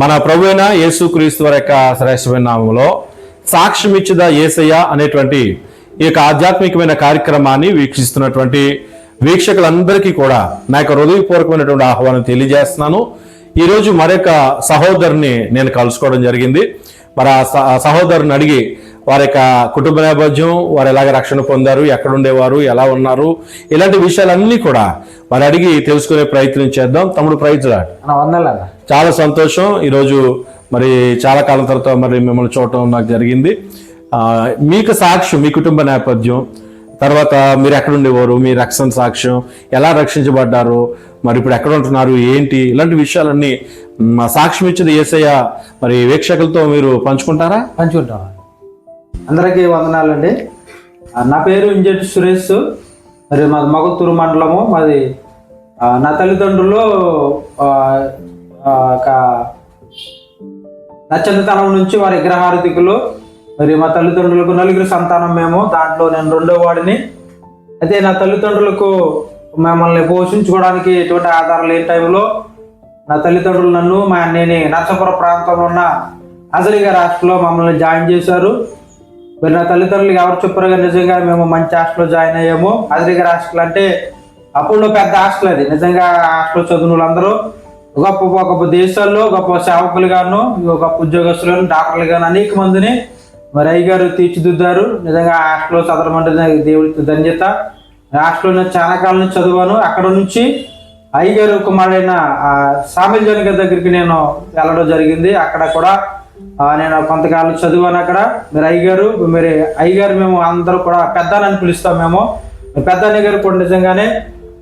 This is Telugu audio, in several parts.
మన ప్రభువైన యేసు యేసుక్రీస్తు వారి యొక్క శ్రేష్టమైన నామంలో సాక్ష్యం ఏసయ్య అనేటువంటి ఈ యొక్క ఆధ్యాత్మికమైన కార్యక్రమాన్ని వీక్షిస్తున్నటువంటి వీక్షకులందరికీ కూడా నా యొక్క హృదయపూర్వకమైనటువంటి ఆహ్వానం తెలియజేస్తున్నాను. ఈరోజు మరొక సహోదరుని నేను కలుసుకోవడం జరిగింది. మరి ఆ స- ఆ సహోదరుని అడిగి వారి యొక్క కుటుంబ నేపథ్యం వారు ఎలాగ రక్షణ పొందారు ఎక్కడ ఉండేవారు ఎలా ఉన్నారు ఇలాంటి విషయాలన్నీ కూడా వారు అడిగి తెలుసుకునే ప్రయత్నం చేద్దాం. తమ్ముడు ప్రయత్నాడు? వందలన్న చాలా సంతోషం. ఈరోజు మరి చాలా కాలం తర్వాత మరి మిమ్మల్ని చూడటం నాకు జరిగింది. మీకు సాక్ష్యం మీ కుటుంబ నేపథ్యం తర్వాత మీరు ఎక్కడ ఉండేవారు మీ రక్షణ సాక్ష్యం ఎలా రక్షించబడ్డారు మరి ఇప్పుడు ఎక్కడ ఉంటున్నారు ఏంటి ఇలాంటి విషయాలన్నీ మ్, సాక్ష్యం ఇచ్చేది ఏసయ్య. మరి వీక్షకులతో మీరు పంచుకుంటారా? పంచుకుంటాం అందరికీ వందనాలండి. నా పేరు ఇంజటి సురేష్. మరి మాది మగతూరు మండలము. మాది నా తల్లిదండ్రులు ఒక నా చిన్నతనం నుంచి వారి గ్రహారతికులు మరి మా తల్లిదండ్రులకు నలుగురు సంతానం మేము. దాంట్లో నేను రెండో వాడిని. అయితే నా తల్లిదండ్రులకు మమ్మల్ని పోషించుకోవడానికి ఎటువంటి ఆధారం లేని టైంలో నా తల్లిదండ్రులు నన్ను మా అన్నయ్యని నర్సపుర ప్రాంతంలో ఉన్న అజలి రాష్ట్రంలో మమ్మల్ని జాయిన్ చేశారు. మరి నా తల్లిదండ్రులకు ఎవరు చెప్పారుగా నిజంగా మేము మంచి హాస్టల్లో జాయిన్ అయ్యాము. అజలి హాస్టల్ అంటే అప్పుడు పెద్ద హాస్టల్ అది. నిజంగా హాస్టల్లో హాస్టల్ చదివిన వాళ్ళందరూ గొప్ప గొప్ప దేశాల్లో గొప్ప సేవకులుగాను గొప్ప ఉద్యోగస్తులను డాక్టర్లుగాను అనేక మందిని మరి అయ్యగారు తీర్చిదిద్దారు. నిజంగా హాస్టల్లో చదవమంటే నాకు దేవుడికి ధన్యత. హాస్టల్లో నేను చాలా కాలం నుంచి చదివాను. అక్కడ నుంచి అయ్యగారు కుమారుడైన ఆ, సామిల్ జనగర్ దగ్గరికి నేను వెళ్ళడం జరిగింది. అక్కడ కూడా నేను కొంతకాలం చదివాను అక్కడ మీరు అయ్యగారు మరి అయ్యగారు మేము అందరూ కూడా పెద్దనని పిలుస్తాం మేము. పెద్దన్న గారు కూడా నిజంగానే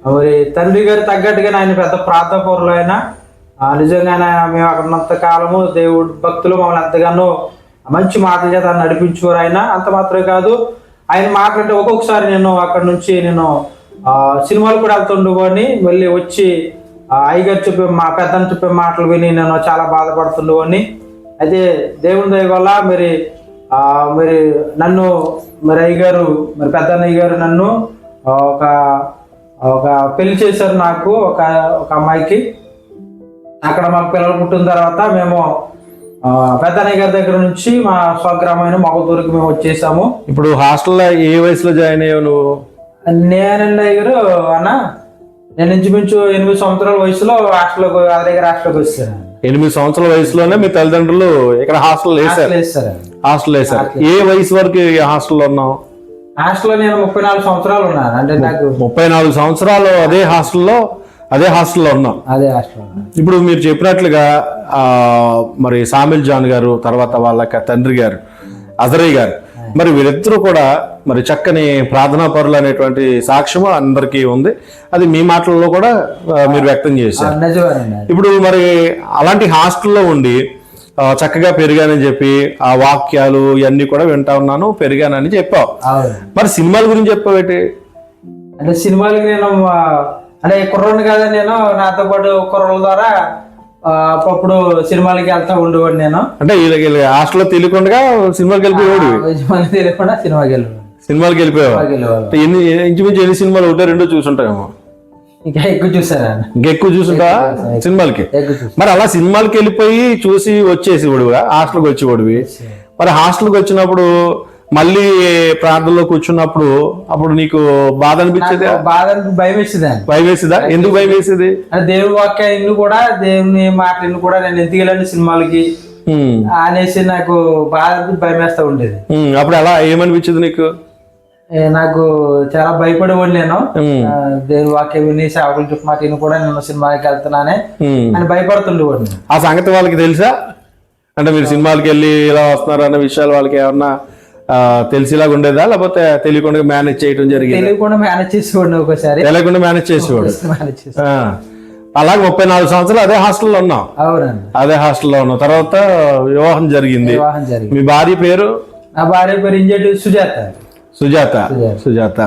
మరి తండ్రి గారు తగ్గట్టుగానే ఆయన పెద్ద ప్రాంతపౌరులు ఆయన. అయినా నిజంగానే మేము అక్కడ ఉన్నంత కాలము దేవుడు భక్తులు మమ్మల్ని ఎంతగానో మంచి మాటల చేత నడిపించుకోరు ఆయన. అంత మాత్రమే కాదు ఆయన మాట్లాడితే ఒక్కొక్కసారి నేను అక్కడ నుంచి నేను సినిమాలు కూడా వెళ్తుండేవాడిని మళ్ళీ వచ్చి అయ్యగారు చెప్పే మా పెద్దని చెప్పే మాటలు విని నేను చాలా బాధపడుతుండేవాడిని అయితే దేవుని దయ వల్ల మరి ఆ, మరి నన్ను మరి అయ్యగారు మరి పెద్దన్నయ్య గారు నన్ను ఒక ఒక పెళ్ళి చేశారు నాకు ఒక ఒక అమ్మాయికి. అక్కడ మాకు పిల్లలు పుట్టిన తర్వాత మేము ఆ, పెద్దన్నయ్య గారి దగ్గర నుంచి మా స్వగ్రామైన మగతూరుకి మేము వచ్చేసాము. ఇప్పుడు హాస్టల్లో ఏ వయసులో జాయిన్ అయ్యావు నువ్వు? నేనండి అయ్యారు అన్న నేను ఇంచుమించు ఎనిమిది సంవత్సరాల వయసులో హాస్టల్కి అదే దగ్గర హాస్టల్కి వచ్చాను ఎనిమిది సంవత్సరాల వయసులోనే మీ తల్లిదండ్రులు ఇక్కడ హాస్టల్ వేశారు. హాస్టల్ వేశారు. ఏ వయసు వరకు హాస్టల్లో ఉన్నావు? హాస్టల్లో నేను ముప్పై నాలుగు సంవత్సరాలు ఉన్నాను. అంటే నాకు ముప్పై నాలుగు సంవత్సరాలు అదే హాస్టల్లో అదే హాస్టల్లో ఉన్నాం అదే హాస్టల్. ఇప్పుడు మీరు చెప్పినట్లుగా ఆ, మరి సామిల్ జాన్ గారు తర్వాత వాళ్ళ తండ్రి గారు అజరయ్య గారు మరి వీరిద్దరూ కూడా మరి చక్కని ప్రార్థనా పరులు అనేటువంటి సాక్ష్యము అందరికీ ఉంది. అది మీ మాటల్లో కూడా మీరు వ్యక్తం చేశారు. ఇప్పుడు మరి అలాంటి హాస్టల్లో ఉండి చక్కగా పెరిగానని చెప్పి ఆ వాక్యాలు ఇవన్నీ కూడా వింటా ఉన్నాను పెరిగానని చెప్పావు. మరి సినిమాల గురించి చెప్పావేటి అంటే సినిమాలకి నేను అంటే కుర్రోని కదా నేను నాతో పాటు కుర్రోల ద్వారా ఆ, అప్పుడప్పుడు సినిమాలకి వెళ్తా ఉండేవాడు నేను. అంటే హాస్టల్లో తెలియకుండా సినిమాకి వెళ్ళిపోయాడు యజమాని తెలియకుండా సినిమాకి వెళ్ళేవాడు సినిమాకి వెళ్ళిపోయావు? ఎన్ని ఇంచుమించు ఎన్ని సినిమాలు? ఒకటో రెండో చూసుంటాయేమో ఇంకా ఎక్కువ చూసాను? ఆయన ఇంకెక్కువ చూసుంటా సినిమాలకి? ఎక్కువ మరి అలా సినిమాలకి వెళ్ళిపోయి చూసి వచ్చేసి వాడుగా హాస్టల్కి వచ్చేవాడివి. మరి హాస్టల్కి వచ్చినప్పుడు మళ్ళీ ప్రార్థనలో కూర్చున్నప్పుడు అప్పుడు నీకు బాధ అనిపించేది? బాధ భయం వేసేది భయం వేసేదా? ఎందుకు భయం వేసేది? దేవుని వాక్యాన్ని కూడా దేవుని మాటలను కూడా నేను ఎందుకు వెళ్ళండి సినిమాలకి? అనేసి నాకు బాధ భయం వేస్తూ ఉండేది. అప్పుడు అలా ఏమనిపించింది నీకు? నాకు చాలా భయపడేవాడు నేను దేవుని వాక్యం విని సేవకులు చెప్పు మాట కూడా నేను సినిమాకి వెళ్తున్నానే. అని భయపడుతుండేవాడు నేను. ఆ సంగతి వాళ్ళకి తెలుసా? అంటే మీరు సినిమాలకి వెళ్ళి ఇలా వస్తున్నారు అన్న విషయాలు వాళ్ళకి ఏమన్నా తెలిసేలాగా ఉండేదా? లేకపోతే తెలియకుండా మేనేజ్ చేయడం జరిగింది? తెలియకుండా మేనేజ్ చేసేవాడిని ఒకసారి తెలియకుండా మేనేజ్ చేసేవాడు. అలాగే ముప్పై నాలుగు సంవత్సరాలు అదే హాస్టల్లో ఉన్నాం అవునండి. అదే హాస్టల్లో ఉన్నాం తర్వాత వివాహం జరిగింది. వివాహం జరిగింది. మీ భార్య పేరు? నా భార్య పేరు ఇంజటి సుజాత. సుజాత. సుజాత.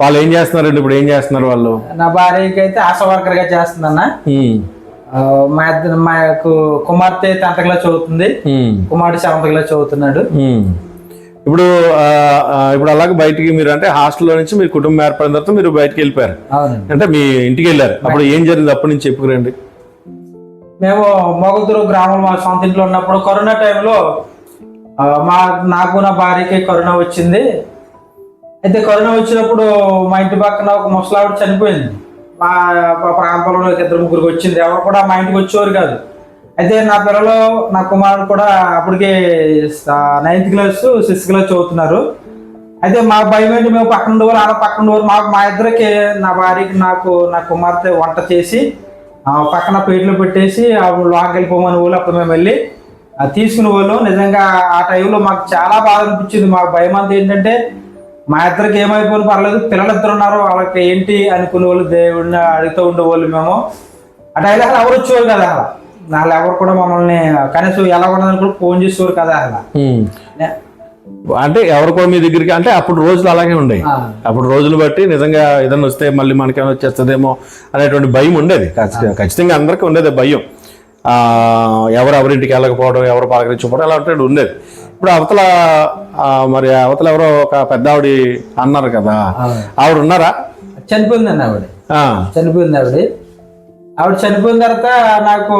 వాళ్ళు ఏం చేస్తున్నారండి ఇప్పుడు? ఏం చేస్తున్నారు వాళ్ళు? నా భార్యకి అయితే ఆశా వర్కర్గా చేస్తుందన్న మా ఇద్దరు మా యొక్క కుమార్తె టెన్త్ క్లాస్ చదువుతుంది. కుమారుడు సెవెంత్ క్లాస్ చదువుతున్నాడు. ఇప్పుడు ఇప్పుడు అలాగే బయటికి మీరు అంటే హాస్టల్లో నుంచి మీ కుటుంబం ఏర్పడిన తర్వాత మీరు బయటికి వెళ్ళిపోయారు. అంటే మీ ఇంటికి వెళ్ళారు. అప్పుడు ఏం జరిగింది? అప్పటి నుంచి చెప్పుకురండి. మేము మొగదురు గ్రామం మా సొంత ఇంట్లో ఉన్నప్పుడు కరోనా టైంలో మా నాకు నా భార్యకి కరోనా వచ్చింది. అయితే కరోనా వచ్చినప్పుడు మా ఇంటి పక్కన ఒక ముసలావిడ చనిపోయింది. మా ప్రాంతంలో ఇద్దరు ముగ్గురికి వచ్చింది. ఎవరు కూడా మా ఇంటికి వచ్చేవారు కాదు. అయితే నా పిల్లలు నా కుమారుడు కూడా అప్పటికే నైన్త్ క్లాస్ సిక్స్త్ క్లాస్ చదువుతున్నారు. అయితే మా భయం ఏంటి? మేము పక్కన ఉండేవారు ఆడ పక్కన ఉండేవారు. మాకు మా ఇద్దరికి నా భార్యకి నాకు నా కుమార్తె వంట చేసి పక్కన పేట్లో పెట్టేసి ఆ వెళ్ళిపోమని వాళ్ళు అప్పుడు మేము వెళ్ళి ఆ తీసుకునే వాళ్ళు. నిజంగా ఆ టైంలో మాకు చాలా బాధ అనిపించింది. మాకు భయం అంతా ఏంటంటే మా ఇద్దరికి ఏమైపోయిన పర్లేదు పిల్లలు ఇద్దరు ఉన్నారు. వాళ్ళకి ఏంటి అనుకునే వాళ్ళు దేవుడిని అడుగుతూ ఉండేవాళ్ళు మేము. ఆ టైంలో అసలు ఎవరు వచ్చేవారు కదా అసలు. వాళ్ళు ఎవరు కూడా మమ్మల్ని కనీసం ఎలా ఉన్నదని కూడా ఫోన్ చేసేవారు కదా ఉమ్. అంటే ఎవరు కూడా మీ దగ్గరికి అంటే అప్పుడు రోజులు అలాగే ఉండేవి. అప్పుడు రోజులు బట్టి నిజంగా ఏదైనా వస్తే మళ్ళీ మనకేమైనా వచ్చేస్తుందేమో అనేటువంటి భయం ఉండేది. ఖచ్చితంగా అందరికీ ఉండేది భయం. ఎవరు ఎవరింటికి వెళ్ళకపోవడం ఎవరు పలకరించకపోవడం అలాంటివి ఉండేది ఇప్పుడు అవతల మరి అవతల ఎవరో ఒక పెద్ద ఆవిడ అన్నారు కదా. ఆవిడ ఉన్నారా చనిపోయిందండి ఆవిడ. ఆ, చనిపోయింది ఆవిడ. ఆవిడ చనిపోయిన తర్వాత నాకు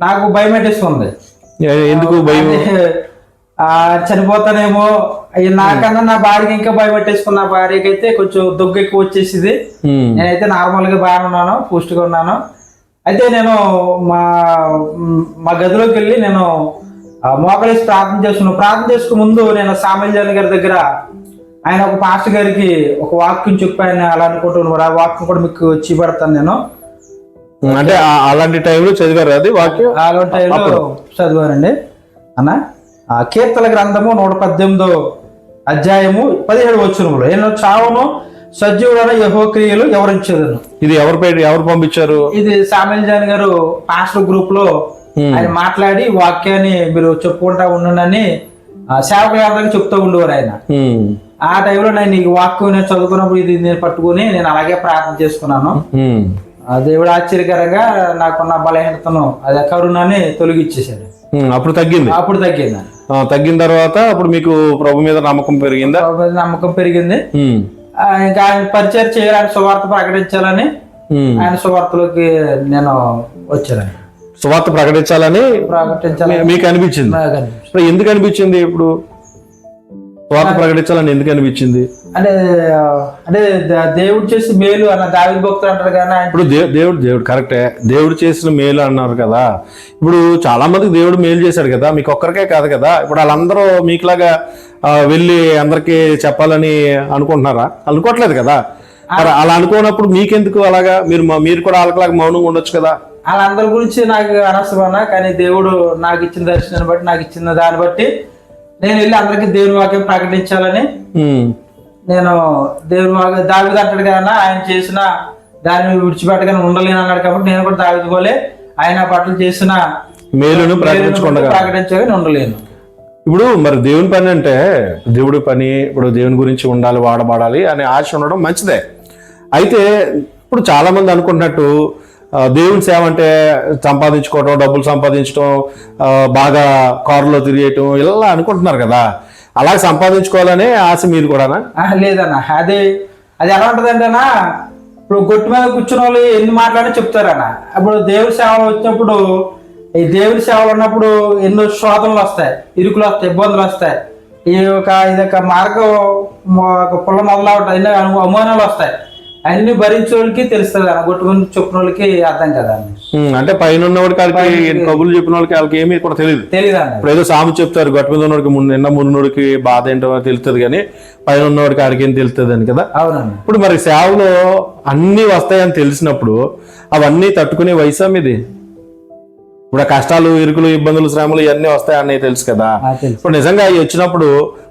నాకు భయం పెట్టేస్తుంది ఎందుకు భయం? ఆ, చనిపోతానేమో. నాకన్నా నా భార్యకి ఇంకా భయం పెట్టేసుకున్న భార్యకి అయితే కొంచెం దగ్గు ఎక్కువ వచ్చేసింది నేనైతే నార్మల్గా బాగానే ఉన్నాను పుష్టిగా ఉన్నాను. అయితే నేను మా మా గదిలోకి వెళ్ళి నేను మోకలేసి ప్రార్థన చేసుకున్నాను. ప్రార్థన చేసుకు ముందు నేను సామల్యాన్ గారి దగ్గర ఆయన ఒక పాస్టర్ గారికి ఒక వాక్యం చెప్పి ఆయన అలా అనుకుంటున్నారు ఆ వాక్యం కూడా మీకు వచ్చి పెడతాను నేను. అంటే అలాంటి టైంలో చదివారు అది వాక్యం? అలాంటి టైంలో చదివానండి. అన్న ఆ కీర్తన గ్రంథము నూట పద్దెనిమిదో అధ్యాయము పదిహేడు వచ్చినములు నేను చావును సజీవుడైన యహో క్రియలు ఎవరించదను. ఇది ఎవరు పెట్టి ఎవరు పంపించారు? ఇది సామిల్ జాన్ గారు పాస్టర్ గ్రూప్లో ఆయన మాట్లాడి వాక్యాన్ని మీరు చెప్పుకుంటా ఉండండి సేవకులందరికీ చెప్తూ ఉండేవారు ఆయన. ఆ టైంలో నేను ఈ వాక్యం నేను చదువుకున్నప్పుడు ఇది నేను పట్టుకుని నేను అలాగే ప్రార్థన చేసుకున్నాను. దేవుడు ఆశ్చర్యకరంగా నాకున్న బలహీనతను అదే కరుణని తొలగిచ్చేసాడు అప్పుడు తగ్గింది? అప్పుడు తగ్గింది తగ్గిన తర్వాత అప్పుడు మీకు ప్రభు మీద నమ్మకం పెరిగిందా? నమ్మకం పెరిగింది. ఇంకా ఆయన పరిచయం చేయాలని సువార్త ప్రకటించాలని. ఆయన సువార్తలోకి నేను వచ్చాను సువార్త ప్రకటించాలని ప్రకటించాలని మీకు అనిపించింది? ఎందుకు అనిపించింది ఇప్పుడు? సువార్త ప్రకటించాలని ఎందుకు అనిపించింది? అంటే అంటే దేవుడు చేసి మేలు అన్న దావి భక్తులు అంటారు ఆయన. ఇప్పుడు దేవుడు దేవుడు కరెక్టే. దేవుడు చేసిన మేలు అన్నారు కదా. ఇప్పుడు చాలా మందికి దేవుడు మేలు చేశాడు కదా. మీకు ఒక్కరికే కాదు కదా. ఇప్పుడు వాళ్ళందరూ మీకులాగా వెళ్ళి అందరికీ చెప్పాలని అనుకుంటున్నారా? అనుకోవట్లేదు కదా. మరి అలా అనుకోనప్పుడు మీకెందుకు అలాగా? మీరు మీరు కూడా వాళ్ళకిలాగా మౌనంగా ఉండొచ్చు కదా. వాళ్ళందరి గురించి నాకు అనవసరమన్నా కానీ దేవుడు నాకు ఇచ్చిన దర్శనాన్ని బట్టి నాకు ఇచ్చిన దాన్ని బట్టి నేను వెళ్ళి అందరికీ దేవుని వాక్యం ప్రకటించాలని నేను దేవుని వాక్యం దావిది అంటాడు కదా ఆయన చేసిన దాన్ని విడిచిపెట్టగానే ఉండలేను అన్నాడు కాబట్టి నేను కూడా దావిది పోలే ఆయన పట్ల చేసిన మేలును ప్రకటించకుండా ప్రకటించగానే ఉండలేను. ఇప్పుడు మరి దేవుని పని అంటే దేవుడి పని ఇప్పుడు దేవుని గురించి ఉండాలి వాడబడాలి అనే ఆశ ఉండడం మంచిదే. అయితే ఇప్పుడు చాలా మంది అనుకుంటున్నట్టు ఆ, దేవుని సేవ అంటే సంపాదించుకోవటం డబ్బులు సంపాదించడం బాగా కారులో తిరిగేయటం ఇలా అనుకుంటున్నారు కదా. అలా సంపాదించుకోవాలనే ఆశ మీరు కూడానా? లేదన్నా లేదన్న. అది అది ఎలా ఉంటదంటేనా ఇప్పుడు గొట్టు మీద కూర్చున్న వాళ్ళు ఎన్ని మాట్లాడి చెప్తారన్న. అప్పుడు దేవుడి సేవలు వచ్చినప్పుడు ఈ దేవుడి సేవలు ఉన్నప్పుడు ఎన్నో శోధనలు వస్తాయి ఇరుకులు వస్తాయి ఇబ్బందులు వస్తాయి. ఈ యొక్క ఇది ఒక మార్గం ఒక పుల్ల మొదలవటం ఎన్నో అనుమానాలు వస్తాయి. అన్ని భరించే వాళ్ళకి తెలుస్తుంది అన్న గొట్టుకుని చెప్పిన వాళ్ళకి అర్థం కదా అంటే పైన ఉన్నవాడికి వాళ్ళకి ఎన్ని కబుర్లు చెప్పిన వాళ్ళకి వాళ్ళకి ఏమీ కూడా తెలియదు. తెలియదు ఇప్పుడు ఏదో సాము చెప్తారు గట్టు మీద ఉన్నవాడికి ముందు నిన్న మున్నోడికి బాధ ఏంటో తెలుస్తుంది కానీ పైన ఉన్నవాడికి ఆడికి ఏం తెలుస్తుంది అని కదా? అవునండి. ఇప్పుడు మరి సేవలో అన్నీ వస్తాయని తెలిసినప్పుడు అవన్నీ తట్టుకునే వయసా మీది? ఇప్పుడు కష్టాలు ఇరుకులు ఇబ్బందులు శ్రమలు ఇవన్నీ వస్తాయని తెలుసు కదా. ఇప్పుడు నిజంగా అవి వచ్చినప్పుడు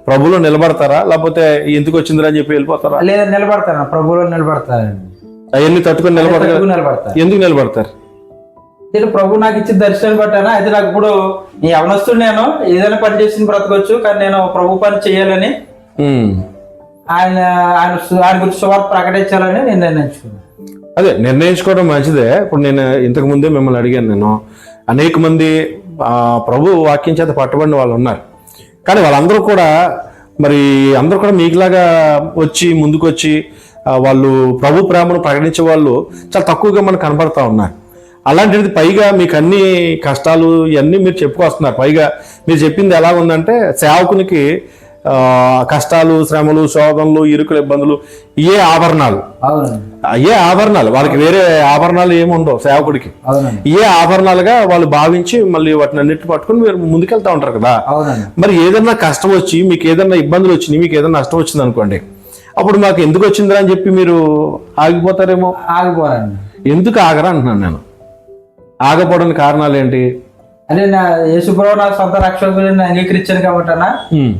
ప్రభువులో నిలబడతారా? లేకపోతే ఎందుకు వచ్చిందిరా అని చెప్పి వెళ్ళిపోతారా? లేదా నిలబడతాను ప్రభువులో నిలబడతానండి అవన్నీ తట్టుకుని నిలబడతారు. ఎందుకు నిలబడతారు? నేను ప్రభు నాకు ఇచ్చిన దర్శనం బట్టానా అయితే నాకు ఇప్పుడు నీ యవనస్తుడు నేను ఏదైనా పని చేసి బ్రతకొచ్చు కానీ నేను ప్రభు పని చేయాలని. ఆయన ఆయన ఆయన గురించి సువార్త ప్రకటించాలని నేను నిర్ణయించుకున్నాను. అదే నిర్ణయించుకోవడం మంచిదే. ఇప్పుడు నేను ఇంతకు ముందే మిమ్మల్ని అడిగాను నేను. అనేక మంది ప్రభు వాక్యం చేత పట్టబడిన వాళ్ళు ఉన్నారు. కానీ వాళ్ళందరూ కూడా మరి అందరూ కూడా మీకులాగా వచ్చి ముందుకొచ్చి వాళ్ళు ప్రభు ప్రేమను ప్రకటించే వాళ్ళు చాలా తక్కువగా మనకు కనబడతా ఉన్నారు. అలాంటిది పైగా మీకు అన్ని కష్టాలు ఇవన్నీ మీరు చెప్పుకొస్తున్నారు. పైగా మీరు చెప్పింది ఎలా ఉందంటే సేవకునికి కష్టాలు శ్రమలు శోధనలు ఇరుకుల ఇబ్బందులు ఏ ఆభరణాలు. ఏ ఆభరణాలు. వాళ్ళకి వేరే ఆభరణాలు ఏమి ఉండవు సేవకుడికి. ఏ ఆభరణాలుగా వాళ్ళు భావించి మళ్ళీ వాటిని అన్నిటి పట్టుకుని మీరు ముందుకెళ్తా ఉంటారు కదా. మరి ఏదన్నా కష్టం వచ్చి మీకు ఏదన్నా ఇబ్బందులు వచ్చినాయి మీకు ఏదన్నా నష్టం వచ్చింది అనుకోండి అప్పుడు మాకు ఎందుకు వచ్చిందిరా అని చెప్పి మీరు ఆగిపోతారేమో? ఆగిపోరండి. ఎందుకు ఆగరా అంటున్నాను నేను? ఆగపోవడానికి కారణాలు ఏంటి? అంటే నా యేసుప్రభు నా సొంత రక్షకుడు నేను అంగీకరించాను కాబట్టి అన్న.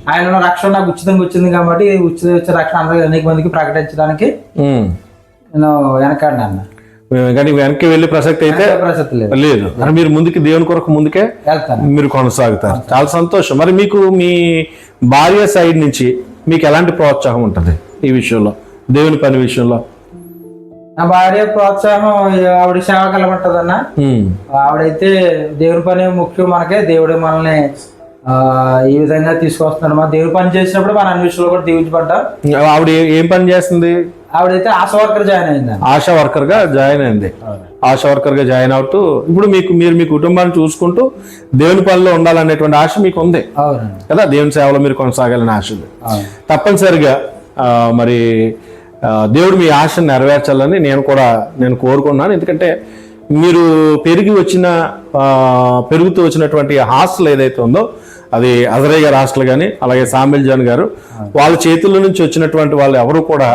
ఆయన రక్షణ నాకు ఉచితంగా వచ్చింది కాబట్టి ఉచిత ఉచిత రక్షణ అందరికీ అనేక మందికి ప్రకటించడానికి. నేను వెనకాడిని అన్న. కానీ వెనక్కి వెళ్ళే ప్రసక్తి అయితే ప్రసక్తి లేదు. లేదు. మరి మీరు ముందుకి దేవుని కొరకు ముందుకే వెళ్తాను. మీరు కొనసాగుతారు. చాలా సంతోషం. మరి మీకు మీ భార్య సైడ్ నుంచి మీకు ఎలాంటి ప్రోత్సాహం ఉంటుంది ఈ విషయంలో? దేవుని పని విషయంలో? నా భార్య ప్రోత్సాహం ఆవిడ సేవ కలమంటదన్న ఉమ్, ఆవిడైతే దేవుని పని ముఖ్యం మనకే దేవుడు మనల్ని ఈ విధంగా తీసుకొస్తున్నాడు. మన దేవుని పని చేసినప్పుడు మన అన్ని విషయంలో కూడా దీవించబడ్డాం. ఆవిడ ఏ- పని చేస్తుంది? ఆవిడైతే ఆశ వర్కర్ జాయిన్ అయిందండి. ఆశా వర్కర్గా జాయిన్ అయింది. ఆశా వర్కర్గా జాయిన్ అవుతూ ఇప్పుడు మీకు మీరు మీ కుటుంబాన్ని చూసుకుంటూ దేవుని పనిలో ఉండాలనేటువంటి ఆశ మీకు ఉంది కదా? దేవుని సేవలో మీరు కొనసాగాలని ఆశ ఉంది. తప్పనిసరిగా ఆ, మరి దేవుడు మీ ఆశను నెరవేర్చాలని నేను కూడా నేను కోరుకున్నాను. ఎందుకంటే మీరు పెరిగి వచ్చిన పెరుగుతూ వచ్చినటువంటి హాస్టల్ ఏదైతే ఉందో అది అజరయ్య గారి హాస్టల్ కానీ అలాగే సామిల్ జాన్ గారు వాళ్ళ చేతుల్లో నుంచి వచ్చినటువంటి వాళ్ళు ఎవరు కూడా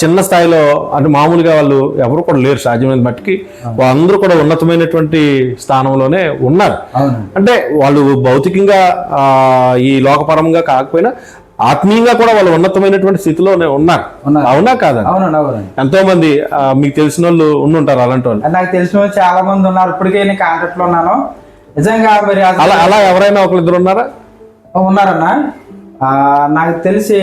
చిన్న స్థాయిలో అంటే మామూలుగా వాళ్ళు ఎవరు కూడా లేరు సాధ్యమైన మట్టికి. వాళ్ళందరూ కూడా ఉన్నతమైనటువంటి స్థానంలోనే ఉన్నారు. అంటే వాళ్ళు భౌతికంగా ఈ లోకపరంగా కాకపోయినా ఆత్మీయంగా కూడా వాళ్ళు ఉన్నతమైనటువంటి స్థితిలోనే ఉన్నారు. అవునా కాదా? ఎంతో మంది మీకు తెలిసిన వాళ్ళు ఉండుంటారు అలాంటి వాళ్ళు. నాకు తెలిసిన వాళ్ళు చాలా మంది ఉన్నారు. ఇప్పటికే నేను కాంటాక్ట్లో ఉన్నాను. నిజంగా మరి అలా అలా ఎవరైనా ఒకరిద్దరు ఉన్నారా? ఉన్నారన్న. ఆ, నాకు తెలిసి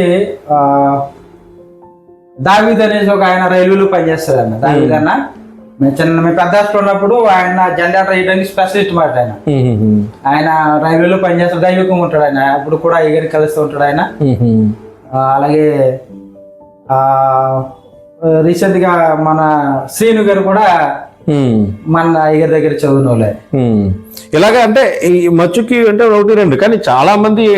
దావీద్ అనేసి ఒక ఆయన రైల్వేలో పనిచేస్తారన్న దావీద్ అన్న. మేము చిన్న మేము పెద్ద హాస్టల్ ఉన్నప్పుడు ఆయన జెండా వేయడానికి స్పెషలిస్ట్ మాట ఆయన. ఆయన రైల్వేలో పనిచేస్తాడు దైవికంగా ఉంటాడు ఆయన. అప్పుడు కూడా ఎగిరి కలుస్తూ ఉంటాడు ఆయన. అలాగే ఆ, recent గా మన శ్రీను గారు కూడా మన అయ్యగారి దగ్గర చదివిన వాళ్ళే. ఇలాగే అంటే ఈ మచ్చుకి అంటే ఒకటి రెండు. కానీ చాలా మంది.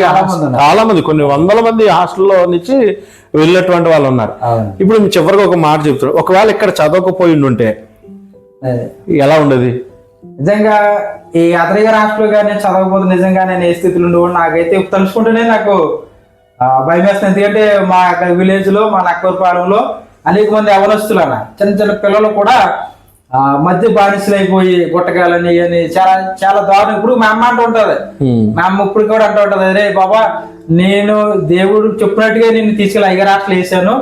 చాలా మంది కొన్ని వందల మంది హాస్టల్లో నుంచి వెళ్ళినటువంటి వాళ్ళు ఉన్నారు. ఇప్పుడు చివరికి ఒక మాట చెప్తారు ఒకవేళ ఇక్కడ చదవకపోయి ఉంటే. ఎలా ఉండేది? నిజంగా ఈ అతయ్య రాష్ట్రంలో కానీ చదవకపోతే నిజంగా నేను ఏ స్థితిలో ఉండేవాడు. నాకైతే తలుచుకుంటేనే నాకు భయం వేస్తుంది. ఎందుకంటే మా విలేజ్లో మా నక్కూరుపాలెంలో అనేక మంది అవనస్తులు అన్న. చిన్న చిన్న పిల్లలు కూడా ఆ, మధ్య బానిసలు అయిపోయి గుట్టకాలని అని చాలా చాలా దారుణం. ఇప్పుడు మా అమ్మ అంటూ ఉంటది. మా అమ్మ ఇప్పుడు కూడా అంటూ ఉంటది. అరే బాబా నేను దేవుడు చెప్పినట్టుగా నిన్ను తీసుకెళ్ళి ఐగర్ హాస్టల్ వేసాను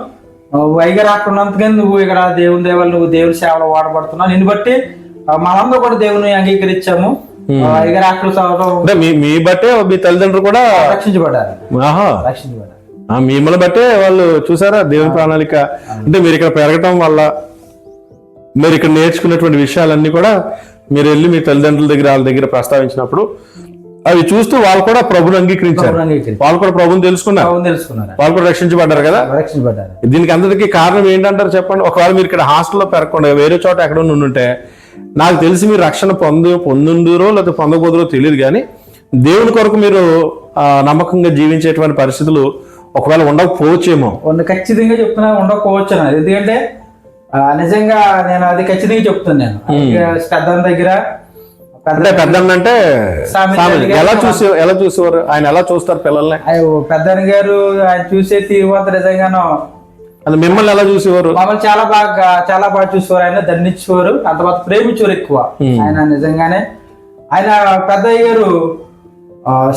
ఐగర్ హాస్టల్ ఉన్నంతగా నువ్వు ఇక్కడ దేవుని దేవాలు నువ్వు దేవుని సేవలో వాడబడుతున్నావు. నిన్ను బట్టి మనందరూ కూడా దేవుని అంగీకరించాము. చదవడం అంటే మీ బట్టే మీ తల్లిదండ్రులు కూడా రక్షించబడ్డారు. ఆ, మిమ్మల్ని బట్టే వాళ్ళు చూసారా దేవుని ప్రణాళిక? అంటే మీరు ఇక్కడ పెరగటం వల్ల మీరు ఇక్కడ నేర్చుకున్నటువంటి విషయాలన్నీ కూడా మీరు వెళ్ళి మీ తల్లిదండ్రుల దగ్గర వాళ్ళ దగ్గర ప్రస్తావించినప్పుడు అవి చూస్తూ వాళ్ళు కూడా ప్రభుని అంగీకరించారు. వాళ్ళు కూడా ప్రభుని తెలుసుకున్నారు. వాళ్ళు కూడా రక్షించబడ్డారు కదా? రక్షించబడ్డారు. దీనికి అందరికీ కారణం ఏంటంటారు చెప్పండి? ఒకవేళ మీరు ఇక్కడ హాస్టల్లో పెరగకుండా వేరే చోట ఎక్కడ ఉంటే నాకు తెలిసి మీరు రక్షణ పొందు పొందుందురో లేకపోతే పొందబోదురో తెలియదు కానీ దేవుని కొరకు మీరు ఆ, నమ్మకంగా జీవించేటువంటి పరిస్థితులు ఒకవేళ ఉండకపోవచ్చేమో. ఖచ్చితంగా చెప్తున్నా ఉండకపోవచ్చు ఎందుకంటే నిజంగా నేను అది ఖచ్చితంగా చెప్తున్నాను పెద్దన్న దగ్గర అంటే పెద్ద అంటే ఎలా చూసే ఎలా చూసేవారు? ఆయన ఎలా చూస్తారు పిల్లల్ని? పెద్దన్న గారు ఆయన చూసే తీరువంత నిజంగాను అది మిమ్మల్ని ఎలా చూసేవారు? మమ్మల్ని చాలా బాగా చాలా బాగా చూసేవారు. ఆయన దండించేవారు. అంత బాగా ప్రేమించేవారు ఎక్కువ. ఆయన నిజంగానే. ఆయన పెద్దయ్య గారు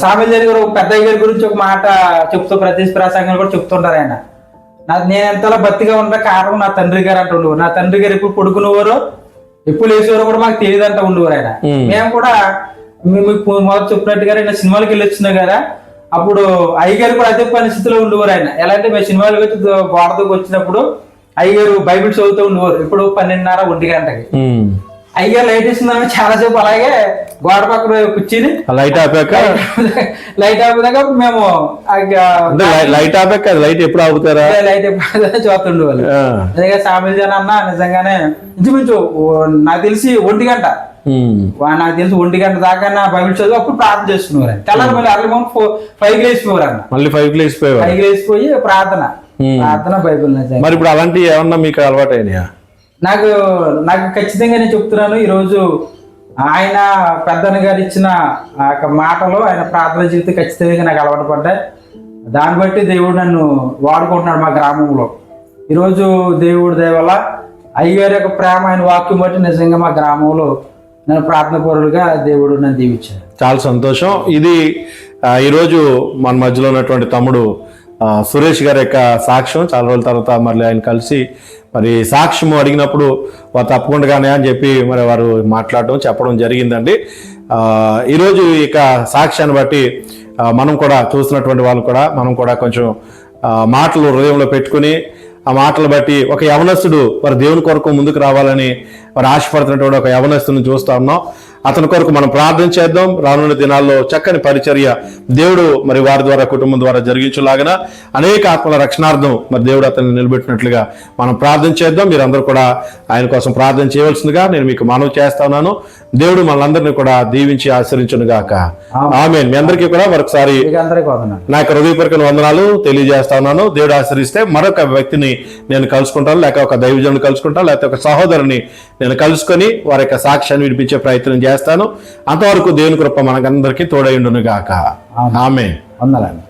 సామెల్ గారు పెద్దయ్య గారి గురించి ఒక మాట చెప్తూ ప్రతి ప్రసంగంలో కూడా చెప్తుంటారు ఆయన. నా నేను ఎంతలా బతిగా ఉన్న కారణం నా తండ్రి గారు అంటుండు నా తండ్రి గారు ఎప్పుడు పడుకునేవారు? ఎప్పుడు లేచేవారో కూడా మాకు తెలియదు అంట ఉండేవారు ఆయన. మేము. కూడా మీకు మొదటి చెప్పినట్టుగా నేను సినిమాలకు వెళ్ళి వచ్చినా కదా అప్పుడు అయ్యగారు కూడా అదే పరిస్థితిలో ఉండేవారు ఆయన. ఎలా అంటే మేము సినిమాలకు వచ్చి గోడకు వచ్చినప్పుడు అయ్యగారు బైబిల్ చదువుతూ ఉండేవారు. ఇప్పుడు పన్నెండున్నర ఒంటి గంటకి. అయ్యో లైట్ ఇస్తుందని చాలాసేపు అలాగే గోడ పక్కన కూర్చుని లైట్ ఆపాక? లైట్ ఆపినాక మేము లైట్ ఆపాక లైట్ ఎప్పుడు ఆపుతారా? లైట్ ఎప్పుడు చూస్తుండే వాళ్ళు. అదే సామిల్ జన అన్న నిజంగానే ఇంచుమించు నాకు తెలిసి ఒంటి గంట. నాకు తెలిసి ఒంటి గంట దాకా నా బైబిల్ చదువు అప్పుడు ప్రార్థన చేసుకునేవారు తెల్లారి మళ్ళీ అరవై మంది ఫైవ్ లేచిపోయారు అన్న మళ్ళీ ఫైవ్ ప్లేస్ పోయేవారు ఫైవ్ లేచిపోయి ప్రార్థన. ప్రార్థన బైబిల్ మరి ఇప్పుడు అలాంటివి ఏమన్నా మీకు అలవాటు అయినాయా నాకు నాకు ఖచ్చితంగా నేను చెప్తున్నాను ఈరోజు ఆయన పెద్దన్న గారు ఇచ్చిన ఆ యొక్క మాటలు ఆయన ప్రార్థన జీవితం ఖచ్చితంగా నాకు అలవాటు పడ్డాయి. దాన్ని బట్టి దేవుడు నన్ను వాడుకుంటున్నాడు మా గ్రామంలో. ఈరోజు దేవుడి దయ వల్ల అయ్యగారి యొక్క ప్రేమ ఆయన వాక్యం బట్టి నిజంగా మా గ్రామంలో నేను ప్రార్థన పరులుగా దేవుడు నన్ను దీవించాడు. చాలా సంతోషం. ఇది ఈరోజు మన మధ్యలో ఉన్నటువంటి తమ్ముడు సురేష్ గారి యొక్క సాక్ష్యం. చాలా రోజుల తర్వాత మళ్ళీ ఆయన కలిసి మరి సాక్ష్యము అడిగినప్పుడు వారు తప్పకుండానే అని చెప్పి మరి వారు మాట్లాడటం చెప్పడం జరిగిందండి. ఈరోజు ఇక సాక్ష్యాన్ని బట్టి మనం కూడా చూస్తున్నటువంటి వాళ్ళు కూడా మనం కూడా కొంచెం మాటలు హృదయంలో పెట్టుకుని ఆ మాటలు బట్టి ఒక యవనస్తుడు వారి దేవుని కొరకు ముందుకు రావాలని వారు ఆశపడుతున్నటువంటి ఒక యవనస్తుని చూస్తా ఉన్నాం. అతని కొరకు మనం ప్రార్థన చేద్దాం. రానున్న దినాల్లో చక్కని పరిచర్య దేవుడు మరి వారి ద్వారా కుటుంబం ద్వారా జరిగించులాగన అనేక ఆత్మల రక్షణార్థం మరి దేవుడు అతన్ని నిలబెట్టినట్లుగా మనం ప్రార్థన చేద్దాం. మీరందరూ కూడా ఆయన కోసం ప్రార్థన చేయవలసిందిగా నేను మీకు మనవి చేస్తా ఉన్నాను. దేవుడు మనందరినీ కూడా దీవించి ఆశ్రయించును గాక ఆమె మీ అందరికీ కూడా మరొకసారి నా యొక్క హృదయపూర్వక వందనాలు తెలియజేస్తా ఉన్నాను. దేవుడు ఆశ్రయిస్తే మరొక వ్యక్తిని నేను కలుసుకుంటాను. లేక ఒక దైవజనుని కలుసుకుంటాను. లేకపోతే ఒక సహోదరుని నేను కలుసుకొని వారి యొక్క సాక్ష్యాన్ని వినిపించే ప్రయత్నం చేస్తాను అంతవరకు దేవుని కృప మనకందరికీ తోడైండును గాక ఆమె వందలండి